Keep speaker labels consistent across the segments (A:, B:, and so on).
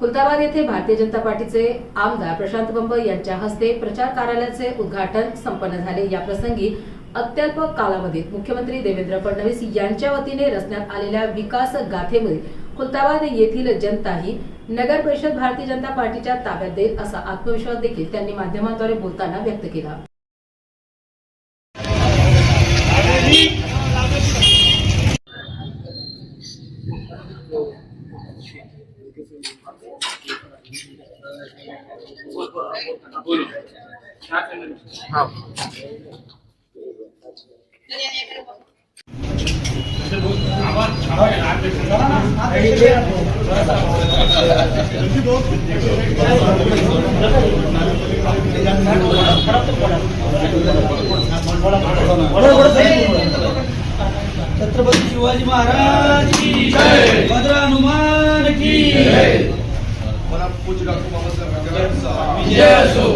A: खुलताबाद येथे भारतीय जनता पार्टीचे आमदार प्रशांत बंब यांच्या हस्ते प्रचार कार्यालयाचे उद्घाटन संपन्न झाले. या प्रसंगी अत्यल्प कालावधीत मुख्यमंत्री देवेंद्र फडणवीस यांच्या वतीने रचण्यात आलेल्या विकास गाथेमुळे खुलताबाद येथील जनताही नगर परिषद भारतीय जनता पार्टीच्या ताब्यात देईल असा आत्मविश्वास देखील त्यांनी माध्यमांद्वारे बोलताना व्यक्त केला.
B: छत्रपती शिवाजी महाराज की भद्र हनुमान
C: मला पूज्य डॉक्टर बाबासाहेब आंबेडकरांचा
B: विजय असो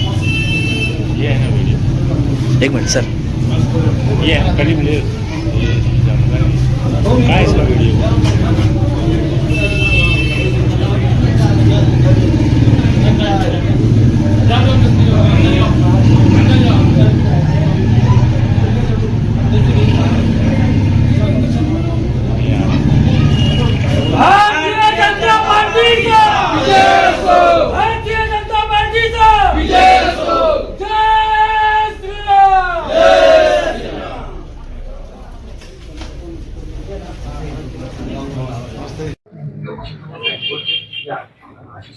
D: ये है ना वीडियो
E: एक मिनिट सर
D: ये है करीब ले है। क्या है इसका वीडियो
B: भारतीय जनता पार्टीचा विजय असो भारतीय जनता पार्टीचा विजय असो जय श्रीराम जय
C: एक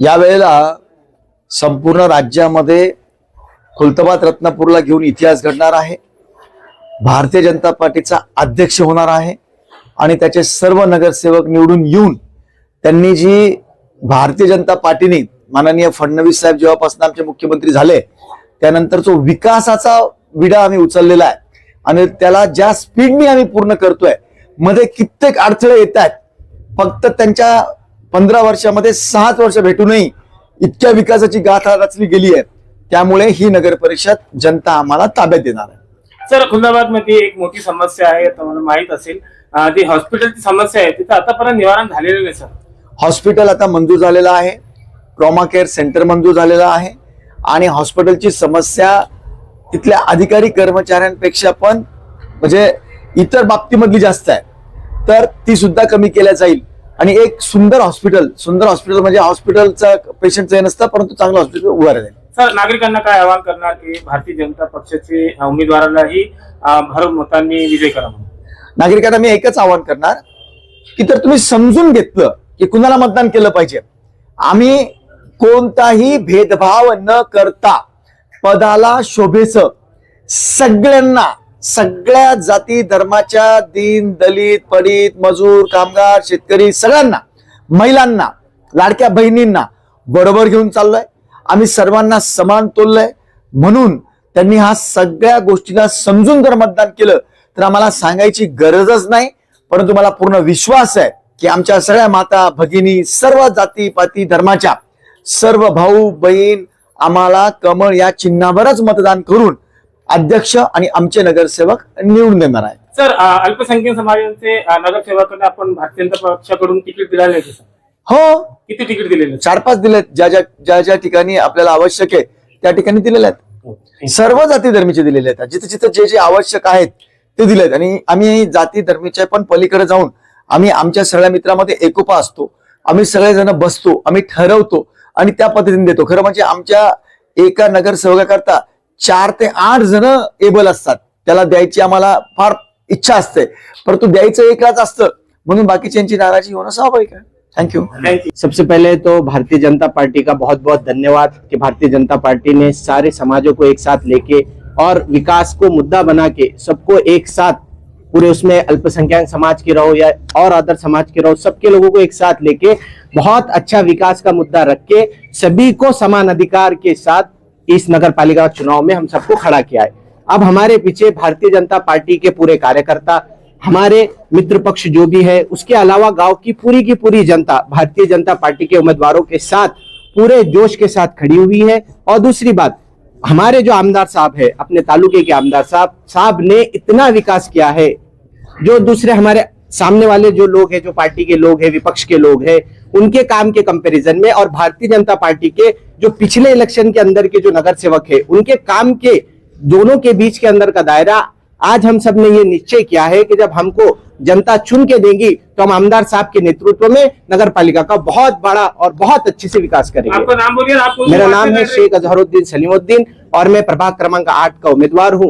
E: यावेळेला संपूर्ण राज्यामध्ये खुलताबाद रत्नापूरला घेऊन इतिहास घडणार आहे. भारतीय जनता पार्टीचा अध्यक्ष होणार आहे. आणि त्याचे सर्व नगरसेवक निवडून येऊन त्यांनी जी भारतीय जनता पार्टीने माननीय फडणवीस साहेब जेव्हापासून आमचे मुख्यमंत्री झाले त्यानंतर जो विकासाचा विडा आम्ही उचललेला आहे. आणि त्याला ज्या स्पीडने आम्ही पूर्ण करतोयमध्ये कित्येक अडथळे येत आहेत. फक्त त्यांच्या पंधरा वर्षामध्ये सहाच वर्ष भेटूनही इतक्या विकासाची गाथा रचली गेली आहे. त्यामुळे ही नगर परिषद जनता आम्हाला ताब्यात देणार आहे.
F: सर खुलदाबादमध्ये एक मोठी समस्या आहे तुम्हाला माहीत असेल. ती हॉस्पिटलची समस्या आहे तिथं आतापर्यंत निवारण झालेलं नाही सर.
E: हॉस्पिटल आता मंजूर झालेलं आहे. ट्रॉमा केअर सेंटर मंजूर झालेलं आहे. आणि हॉस्पिटलची समस्या तिथल्या अधिकारी कर्मचाऱ्यांपेक्षा पण म्हणजे इतर बाबतीमधली जास्त आहे. तर ती सुद्धा कमी केल्या जाईल. आणि एक सुंदर हॉस्पिटल सुंदर हॉस्पिटल म्हणजे हॉस्पिटलचा पेशंटचं हे नसतं परंतु चांगलं हॉस्पिटल उभं राहील.
F: सर नागरिकांना काय आवाहन करणार की भारतीय जनता पक्षाचे उमेदवारालाही अं, भर मतांनी विजय करा म्हणून
E: नागरिकांना मी एकच आवाहन करणार की तर तुम्ही समजून घेतलं की कुणाला मतदान केलं पाहिजे. आम्ही कोणताही भेदभाव न करता पदाला शोभेच सगळ्यांना सगळ्या जाती धर्माच्या दीन दलित पडित मजूर कामगार शेतकरी सगळ्यांना महिलांना लाडक्या बहिणींना बरोबर घेऊन चाललोय. आम्ही सर्वांना समान तोललंय. म्हणून त्यांनी हा सगळ्या गोष्टीला समजून जर मतदान केलं तर आम्हाला सांगायची गरजच नाही परंतु मला पूर्ण विश्वास आहे की आमच्या सगळ्या माता भगिनी सर्व जाती पाती धर्माच्या सर्व भाऊ बहीण आम्हाला कमळ या चिन्हावरच मतदान करून अध्यक्ष आणि आमचे नगरसेवक निवडून देणार आहे
F: सर अल्पसंख्याक समाजाचे नगरसेवकांना आपण भारतीय जनता पक्षाकडून तिकीट दिलेले
E: हो.
F: किती तिकीट दिलेले आहेत?
E: चार पाच दिलेत. ज्या ज्या ज्या ज्या ठिकाणी आपल्याला आवश्यक आहे त्या ठिकाणी दिलेले आहेत. सर्व जाती धर्मीचे दिलेले आहेत. जिथे जिथे जे जे आवश्यक आहेत ते दिले आहेत आणि आम्ही जाती धर्मीच्या पण पलीकडे जाऊन आम्ही आमच्या सगळ्या मित्रामध्ये एकोपा असतो. आम्ही सगळेजण बसतो. आम्ही ठरवतो आणि त्या पद्धतीने देतो. खरं म्हणजे आमच्या एका नगरसेवकाकरता चार ते आठ जण एबल असतात. त्याला द्यायची आम्हाला फार इच्छा असते. परंतु द्यायचं एकलाच असतं. म्हणून बाकीच्यांची नाराजी होणं स्वाभाविक आहे. थँक्यू
G: सबसे पहले तो भारतीय जनता पार्टी का बहुत बहुत धन्यवाद कि भारतीय जनता पार्टी ने सारे समाजों को एक साथ लेके और विकास को मुद्दा बना के सबको एक साथ पूरे उसमें अल्पसंख्यक समाज के रहो या और अदर समाज के रहो, सबके लोगों को एक साथ लेके बहुत अच्छा विकास का मुद्दा रख के सभी को समान अधिकार के साथ इस नगर पालिका चुनाव में हम सबको खड़ा किया है। अब हमारे पीछे भारतीय जनता पार्टी के पूरे कार्यकर्ता, हमारे मित्र पक्ष जो भी है, उसके अलावा गाँव की पूरी की पूरी जनता, भारतीय जनता पार्टी के उम्मीदवारों के साथ पूरे जोश के साथ खड़ी हुई है। और दूसरी बात हमारे जो आमदार साहब है, अपने तालुके के आमदार साहब साहब ने इतना विकास किया है, जो दूसरे हमारे सामने वाले जो लोग हैं, जो पार्टी के लोग हैं, विपक्ष के लोग हैं, उनके काम के कंपैरिजन में और भारतीय जनता पार्टी के जो पिछले इलेक्शन के अंदर के जो नगर सेवक है, उनके काम के, दोनों के बीच के अंदर का दायरा आज हम सबने ये निश्चय किया है कि जब हमको जनता चुन के देगी तो हम आमदार साहब के नेतृत्व में नगर पालिका का बहुत बड़ा और बहुत अच्छे से विकास करेंगे
F: आपका नाम बोलिए
G: मेरा नाम है
F: हैं?
G: शेख अजहरुद्दीन सलीमुद्दीन और मैं प्रभाग क्रमांक आठ का उम्मीदवार हूँ